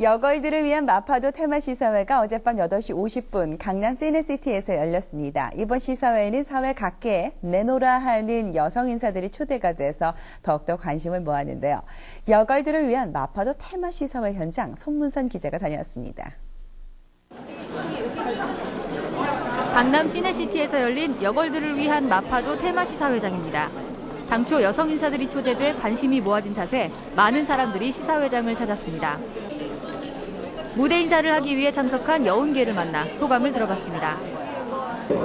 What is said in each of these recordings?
여걸들을 위한 마파도 테마 시사회가 어젯밤 8시 50분 강남 시네시티에서 열렸습니다. 이번 시사회에는 사회 각계에 내노라 하는 여성 인사들이 초대가 돼서 더욱더 관심을 모았는데요. 여걸들을 위한 마파도 테마 시사회 현장 손문선 기자가 다녀왔습니다. 강남 시내시티에서 열린 여걸들을 위한 마파도 테마 시사회장입니다. 당초 여성 인사들이 초대돼 관심이 모아진 탓에 많은 사람들이 시사회장을 찾았습니다. 무대 인사를 하기 위해 참석한 여운계를 만나 소감을 들어봤습니다.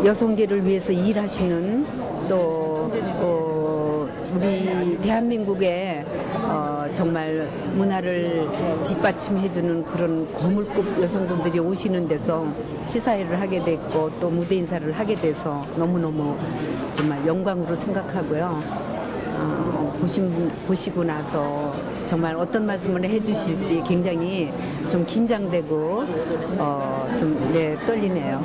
여성계를 위해서 일하시는 또 어, 우리 대한민국의 어, 정말 문화를 뒷받침해주는 그런 거물급 여성분들이 오시는 데서 시사회를 하게 됐고 또 무대 인사를 하게 돼서 너무너무 정말 영광으로 생각하고요. 어, 보신, 분- 보시고 나서 정말 어떤 말씀을 해주실지 굉장히 좀 긴장되고 어, 좀 네, 떨리네요.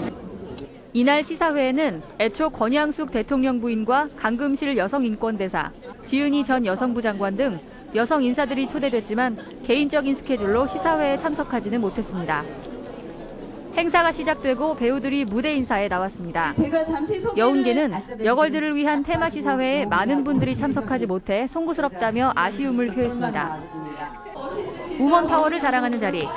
이날 시사회에는 애초 권양숙 대통령 부인과 강금실 여성인권대사, 지은희 전 여성부 장관 등 여성 인사들이 초대됐지만 개인적인 스케줄로 시사회에 참석하지는 못했습니다. 행사가 시작되고 배우들이 무대 인사에 나왔습니다. 여운계는 여걸들을 위한 테마 시 사회에 많은 분들이 참석하지 못해 송구스럽다며 아쉬움을 표했습니다. 우먼 파워를 자랑하는 자리,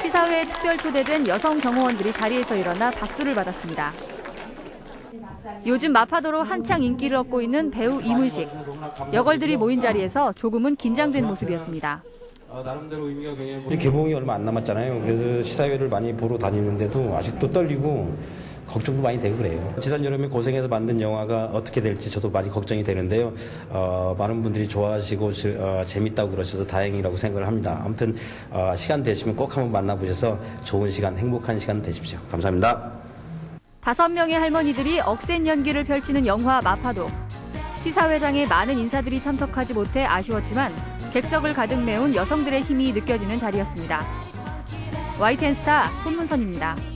시사회에 특별 초대된 여성 경호원들이 자리에서 일어나 박수를 받았습니다. 요즘 마파도로 한창 인기를 얻고 있는 배우 이문식. 여걸들이 모인 자리에서 조금은 긴장된 모습이었습니다. 어, 나름대로 의미가 굉장히 이제 개봉이 얼마 안 남았잖아요. 그래서 시사회를 많이 보러 다니는데도 아직도 떨리고 걱정도 많이 되고 그래요. 지난 여름에 고생해서 만든 영화가 어떻게 될지 저도 많이 걱정이 되는데요. 어, 많은 분들이 좋아하시고 지- 어, 재밌다고 그러셔서 다행이라고 생각을 합니다. 아무튼 어, 시간 되시면 꼭 한번 만나보셔서 좋은 시간, 행복한 시간 되십시오. 감사합니다. 다섯 명의 할머니들이 억센 연기를 펼치는 영화 마파도. 시사회장에 많은 인사들이 참석하지 못해 아쉬웠지만 객석을 가득 메운 여성들의 힘이 느껴지는 자리였습니다. YTN 스타 손문선입니다.